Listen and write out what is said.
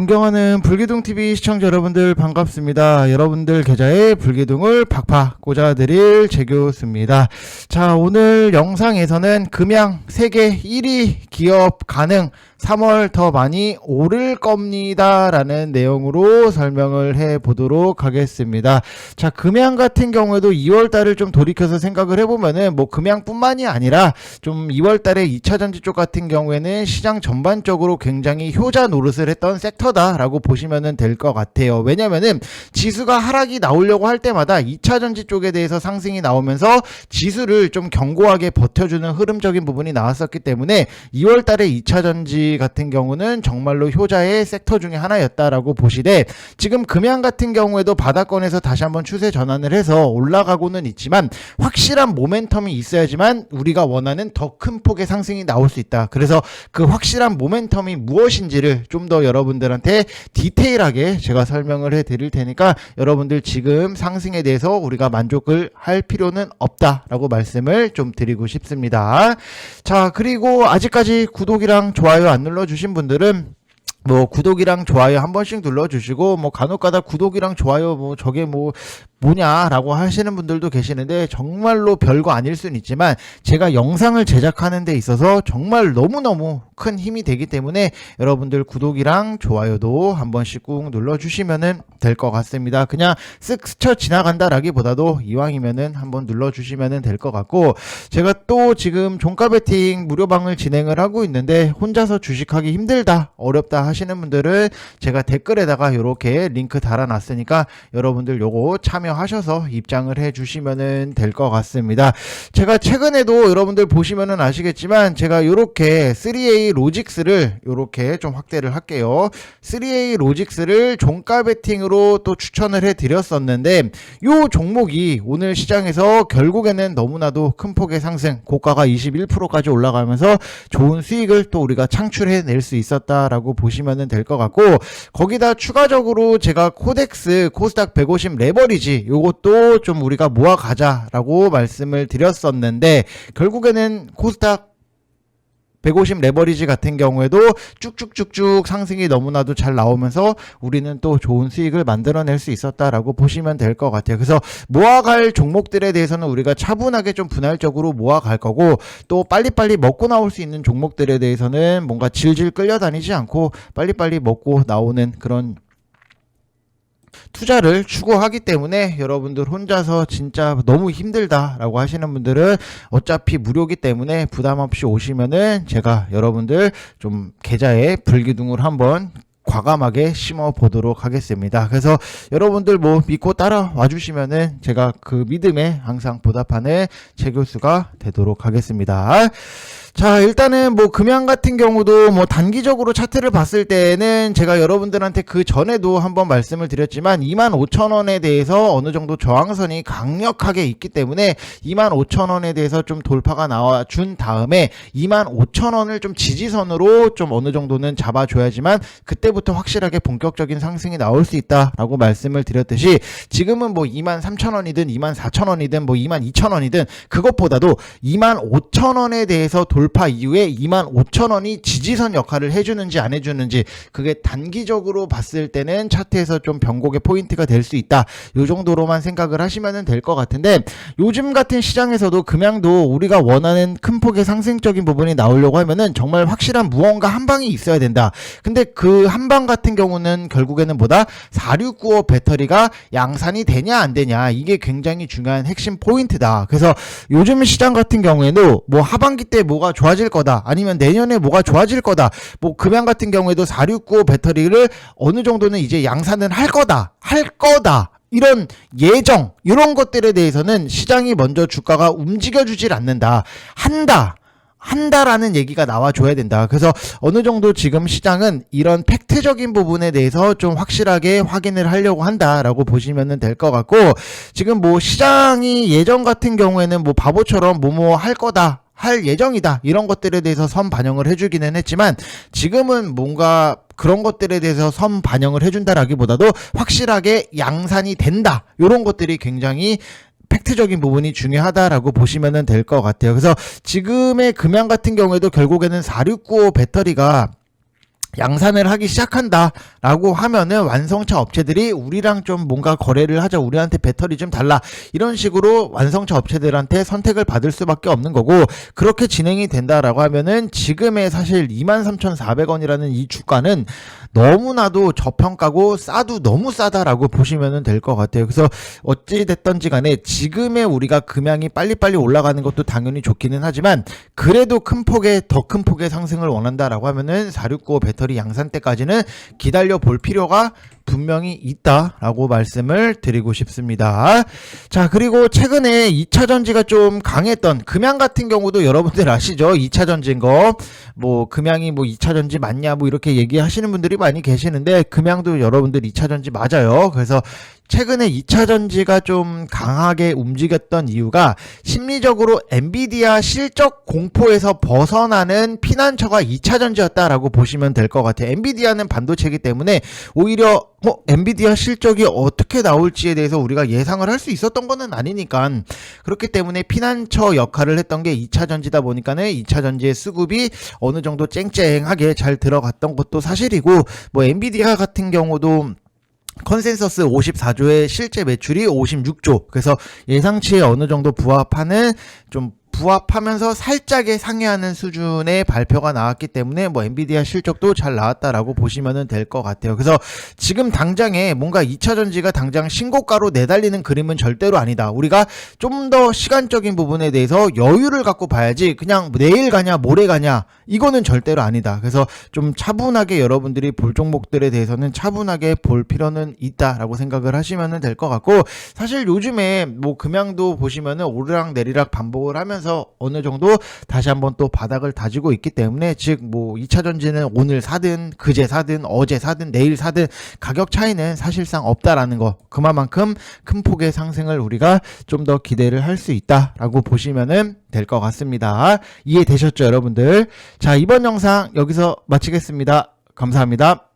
존경하는 불기둥TV 시청자 여러분들 반갑습니다. 여러분들 계좌에 불기둥을 팍팍 꽂아드릴 재교수입니다. 자, 오늘 영상에서는 금양 세계 1위 기업 가능 3월 더 많이 오를 겁니다. 라는 내용으로 설명을 해 보도록 하겠습니다. 자, 금양 같은 경우에도 2월 달을 좀 돌이켜서 생각을 해보면은 뭐 금양뿐만이 아니라 좀 2월 달에 2차 전지 쪽 같은 경우에는 시장 전반적으로 굉장히 효자 노릇을 했던 섹터다라고 보시면 될것 같아요. 왜냐면은 지수가 하락이 나오려고 할 때마다 2차 전지 쪽에 대해서 상승이 나오면서 지수를 좀 견고하게 버텨주는 흐름적인 부분이 나왔었기 때문에 2월 달에 2차 전지 같은 경우는 정말로 효자의 섹터 중에 하나였다라고 보시되 지금 금양 같은 경우에도 바닥권에서 다시 한번 추세 전환을 해서 올라가고는 있지만 확실한 모멘텀이 있어야지만 우리가 원하는 더 큰 폭의 상승이 나올 수 있다. 그래서 그 확실한 모멘텀이 무엇인지를 좀 더 여러분들한테 디테일하게 제가 설명을 해 드릴 테니까 여러분들 지금 상승에 대해서 우리가 만족을 할 필요는 없다라고 말씀을 좀 드리고 싶습니다. 자, 그리고 아직까지 구독이랑 좋아요 안 눌러주신 분들은 뭐 구독이랑 좋아요 한 번씩 눌러주시고 뭐 간혹가다 구독이랑 좋아요 뭐 저게 뭐 뭐냐라고 하시는 분들도 계시는데 정말로 별거 아닐 수는 있지만 제가 영상을 제작하는 데 있어서 정말 너무너무 큰 힘이 되기 때문에 여러분들 구독이랑 좋아요도 한 번씩 꾹 눌러주시면은 될것 같습니다. 그냥 쓱 스쳐 지나간다라기보다도 이왕이면은 한번 눌러주시면은 될것 같고 제가 또 지금 종가 베팅 무료방을 진행을 하고 있는데 혼자서 주식하기 힘들다 어렵다 하시는 분들은 제가 댓글에다가 이렇게 링크 달아놨으니까 여러분들 요거 참여하셔서 입장을 해주시면은 될 것 같습니다. 제가 최근에도 여러분들 보시면은 아시겠지만 제가 요렇게 3A 로직스를 요렇게 좀 확대를 할게요. 3A 로직스를 종가 베팅으로 또 추천을 해드렸었는데 요 종목이 오늘 시장에서 결국에는 너무나도 큰 폭의 상승 고가가 21%까지 올라가면서 좋은 수익을 또 우리가 창출해낼 수 있었다라고 보시면 될 것 같고 거기다 추가적으로 제가 코덱스 코스닥 150 레버리지 요것도 좀 우리가 모아가자라고 말씀을 드렸었는데 결국에는 코스닥 150 레버리지 같은 경우에도 쭉쭉쭉쭉 상승이 너무나도 잘 나오면서 우리는 또 좋은 수익을 만들어낼 수 있었다라고 보시면 될 것 같아요. 그래서 모아갈 종목들에 대해서는 우리가 차분하게 좀 분할적으로 모아갈 거고 또 빨리빨리 먹고 나올 수 있는 종목들에 대해서는 뭔가 질질 끌려다니지 않고 빨리빨리 먹고 나오는 그런 투자를 추구하기 때문에 여러분들 혼자서 진짜 너무 힘들다라고 하시는 분들은 어차피 무료기 때문에 부담 없이 오시면은 제가 여러분들 좀 계좌에 불기둥을 한번 과감하게 심어 보도록 하겠습니다. 그래서 여러분들 뭐 믿고 따라와 주시면은 제가 그 믿음에 항상 보답하는 최 교수가 되도록 하겠습니다. 자, 일단은 뭐 금양 같은 경우도 뭐 단기적으로 차트를 봤을 때는 제가 여러분들한테 그 전에도 한번 말씀을 드렸지만 25,000원에 대해서 어느 정도 저항선이 강력하게 있기 때문에 25,000원에 대해서 좀 돌파가 나와 준 다음에 25,000원을 좀 지지선으로 좀 어느 정도는 잡아줘야지만 그때부터 확실하게 본격적인 상승이 나올 수 있다라고 말씀을 드렸듯이 지금은 뭐 23,000원이든 24,000원이든 뭐 22,000원이든 그것보다도 25,000원에 대해서 돌 돌파 이후에 25,000원이 지지선 역할을 해주는지 안 해주는지 그게 단기적으로 봤을 때는 차트에서 좀 변곡의 포인트가 될 수 있다. 요 정도로만 생각을 하시면 될 것 같은데 요즘 같은 시장에서도 금양도 우리가 원하는 큰 폭의 상승적인 부분이 나오려고 하면은 정말 확실한 무언가 한 방이 있어야 된다. 근데 그 한 방 같은 경우는 결국에는 뭐다? 4695 배터리가 양산이 되냐 안 되냐 이게 굉장히 중요한 핵심 포인트다. 그래서 요즘 시장 같은 경우에는 뭐 하반기 때 뭐가 좋아질 거다. 아니면 내년에 뭐가 좋아질 거다. 뭐 금양 같은 경우에도 4695 배터리를 어느 정도는 이제 양산은 할 거다. 할 거다. 이런 예정 이런 것들에 대해서는 시장이 먼저 주가가 움직여 주질 않는다. 한다. 한다라는 얘기가 나와줘야 된다. 그래서 어느 정도 지금 시장은 이런 팩트적인 부분에 대해서 좀 확실하게 확인을 하려고 한다라고 보시면 될 것 같고 지금 뭐 시장이 예전 같은 경우에는 뭐 바보처럼 뭐뭐 할 거다. 할 예정이다. 이런 것들에 대해서 선 반영을 해주기는 했지만 지금은 뭔가 그런 것들에 대해서 선 반영을 해준다라기보다도 확실하게 양산이 된다. 이런 것들이 굉장히 팩트적인 부분이 중요하다라고 보시면 될 것 같아요. 그래서 지금의 금양 같은 경우에도 결국에는 4695 배터리가 양산을 하기 시작한다라고 하면은 완성차 업체들이 우리랑 좀 뭔가 거래를 하자 우리한테 배터리 좀 달라 이런 식으로 완성차 업체들한테 선택을 받을 수밖에 없는 거고 그렇게 진행이 된다라고 하면은 지금의 사실 23,400원이라는 이 주가는 너무나도 저평가고 싸도 너무 싸다라고 보시면 될 것 같아요. 그래서 어찌 됐던지 간에 지금의 우리가 금양이 빨리빨리 올라가는 것도 당연히 좋기는 하지만 그래도 큰 폭의 더 큰 폭의 상승을 원한다라고 하면은 469 배터리 양산 때까지는 기다려 볼 필요가 분명히 있다라고 말씀을 드리고 싶습니다. 자, 그리고 최근에 2차 전지가 좀 강했던 금양 같은 경우도 여러분들 아시죠? 2차 전지인 거. 뭐 금양이 뭐 2차 전지 맞냐 뭐 이렇게 얘기하시는 분들이 많이 계시는데 금양도 여러분들 2차 전지 맞아요. 그래서 최근에 2차 전지가 좀 강하게 움직였던 이유가 심리적으로 엔비디아 실적 공포에서 벗어나는 피난처가 2차 전지였다라고 보시면 될 것 같아요. 엔비디아는 반도체이기 때문에 오히려 어, 엔비디아 실적이 어떻게 나올지에 대해서 우리가 예상을 할 수 있었던 거는 아니니까 그렇기 때문에 피난처 역할을 했던 게 2차 전지다 보니까는 2차 전지의 수급이 어느 정도 쨍쨍하게 잘 들어갔던 것도 사실이고 뭐 엔비디아 같은 경우도 컨센서스 54조의 실제 매출이 56조. 그래서 예상치에 어느 정도 부합하는 좀 부합하면서 살짝의 상회하는 수준의 발표가 나왔기 때문에 뭐 엔비디아 실적도 잘 나왔다라고 보시면 될 것 같아요. 그래서 지금 당장에 뭔가 2차 전지가 당장 신고가로 내달리는 그림은 절대로 아니다. 우리가 좀 더 시간적인 부분에 대해서 여유를 갖고 봐야지 그냥 내일 가냐 모레 가냐 이거는 절대로 아니다. 그래서 좀 차분하게 여러분들이 볼 종목들에 대해서는 차분하게 볼 필요는 있다라고 생각을 하시면 될 것 같고 사실 요즘에 뭐 금양도 보시면은 오르락 내리락 반복을 하면서 어느 정도 다시 한번 또 바닥을 다지고 있기 때문에 즉 뭐 2차 전지는 오늘 사든 그제 사든 어제 사든 내일 사든 가격 차이는 사실상 없다라는 거 그만큼 큰 폭의 상승을 우리가 좀 더 기대를 할 수 있다라고 보시면은 될 것 같습니다. 이해되셨죠, 여러분들? 자, 이번 영상 여기서 마치겠습니다. 감사합니다.